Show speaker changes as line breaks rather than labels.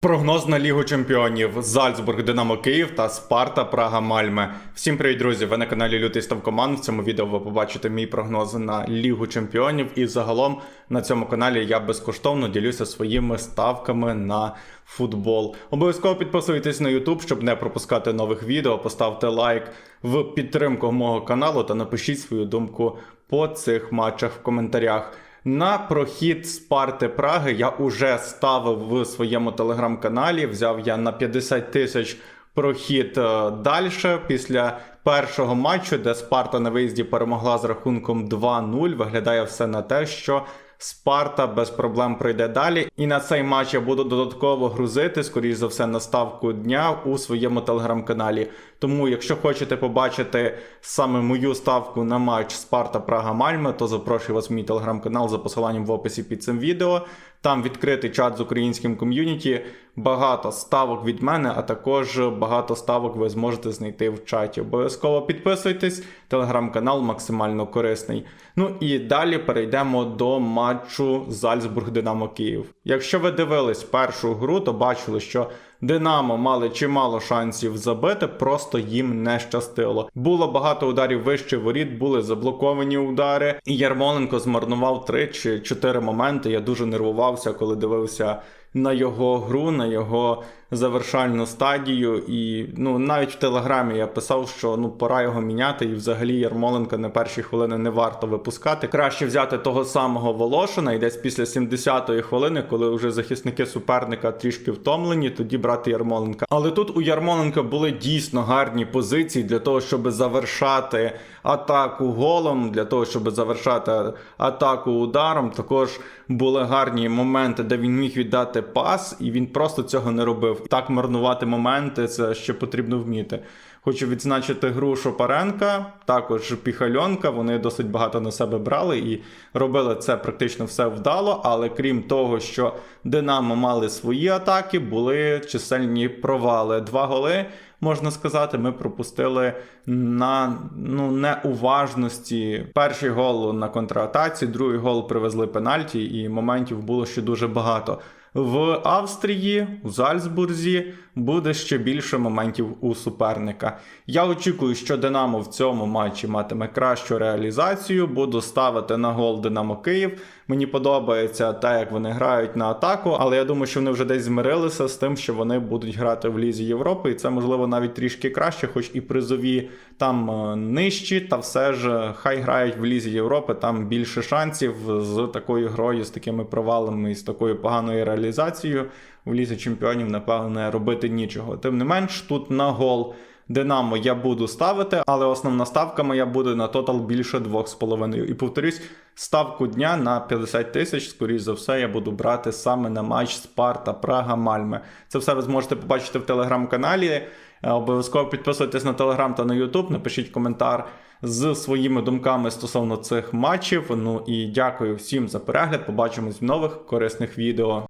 Прогноз на Лігу Чемпіонів Зальцбург, Динамо Київ та Спарта Прага Мальме. Всім привіт, друзі! Ви на каналі Лютий Став Команд. В цьому відео ви побачите мій прогноз на Лігу Чемпіонів. І загалом на цьому каналі я безкоштовно ділюся своїми ставками на футбол. Обов'язково підписуйтесь на YouTube, щоб не пропускати нових відео. Поставте лайк в підтримку мого каналу та напишіть свою думку по цих матчах в коментарях. На прохід Спарти Праги я уже ставив в своєму телеграм-каналі. Взяв я на 50 тисяч прохід далі після першого матчу, де Спарта на виїзді перемогла з рахунком 2-0. Виглядає все на те, що Спарта без проблем пройде далі. І на цей матч я буду додатково грузити, скоріш за все, на ставку дня у своєму телеграм-каналі. Тому, якщо хочете побачити саме мою ставку на матч Спарта Прага Мальме, то запрошую вас в мій телеграм-канал за посиланням в описі під цим відео. Там відкритий чат з українським ком'юніті, багато ставок від мене, а також багато ставок ви зможете знайти в чаті. Обов'язково підписуйтесь, телеграм-канал максимально корисний. Ну і далі перейдемо до матчу Зальцбург Динамо Київ. Якщо ви дивились першу гру, то бачили, що Динамо мали чимало шансів забити, просто їм не щастило. Було багато ударів вище воріт, були заблоковані удари. І Ярмоленко змарнував три чи чотири моменти. Я дуже нервувався, коли дивився на його гру, на його завершальну стадію. І ну навіть в телеграмі я писав, що ну пора його міняти, і взагалі Ярмоленка на перші хвилини не варто випускати. Краще взяти того самого Волошина, і десь після 70-ї хвилини, коли вже захисники суперника трішки втомлені, тоді брати Ярмоленка. Але тут у Ярмоленка були дійсно гарні позиції для того, щоб завершати атаку голом, для того, щоб завершати атаку ударом. Також були гарні моменти, де він міг віддати пас, і він просто цього не робив. Так марнувати моменти, це ще потрібно вміти. Хочу відзначити гру Шопаренка, також Піхальонка. Вони досить багато на себе брали і робили це практично все вдало. Але крім того, що Динамо мали свої атаки, були чисельні провали. Два голи, можна сказати, ми пропустили на ну, неуважності. Перший гол на контратаці, другий гол привезли пенальті, і моментів було ще дуже багато. В Австрії, у Зальцбурзі буде ще більше моментів у суперника. Я очікую, що Динамо в цьому матчі матиме кращу реалізацію. Буду ставити на гол Динамо Київ. Мені подобається те, як вони грають на атаку, але я думаю, що вони вже десь змирилися з тим, що вони будуть грати в Лізі Європи, і це можливо навіть трішки краще, хоч і призові там е, нижчі, та все ж е, хай грають в Лізі Європи. Там більше шансів з такою грою, з такими провалами і з такою поганою реалізацією в лізі чемпіонів, напевне, робити нічого. Тим не менш, тут на гол. Динамо я буду ставити, але основна ставка моя буде на тотал більше 2,5. І повторюсь, ставку дня на 50 тисяч, скоріш за все, я буду брати саме на матч Спарта, Прага, Мальме. Це все ви зможете побачити в телеграм-каналі. Е, Обов'язково підписуйтесь на телеграм та на Ютуб, напишіть коментар з своїми думками стосовно цих матчів. Ну і дякую всім за перегляд. Побачимось в нових корисних відео.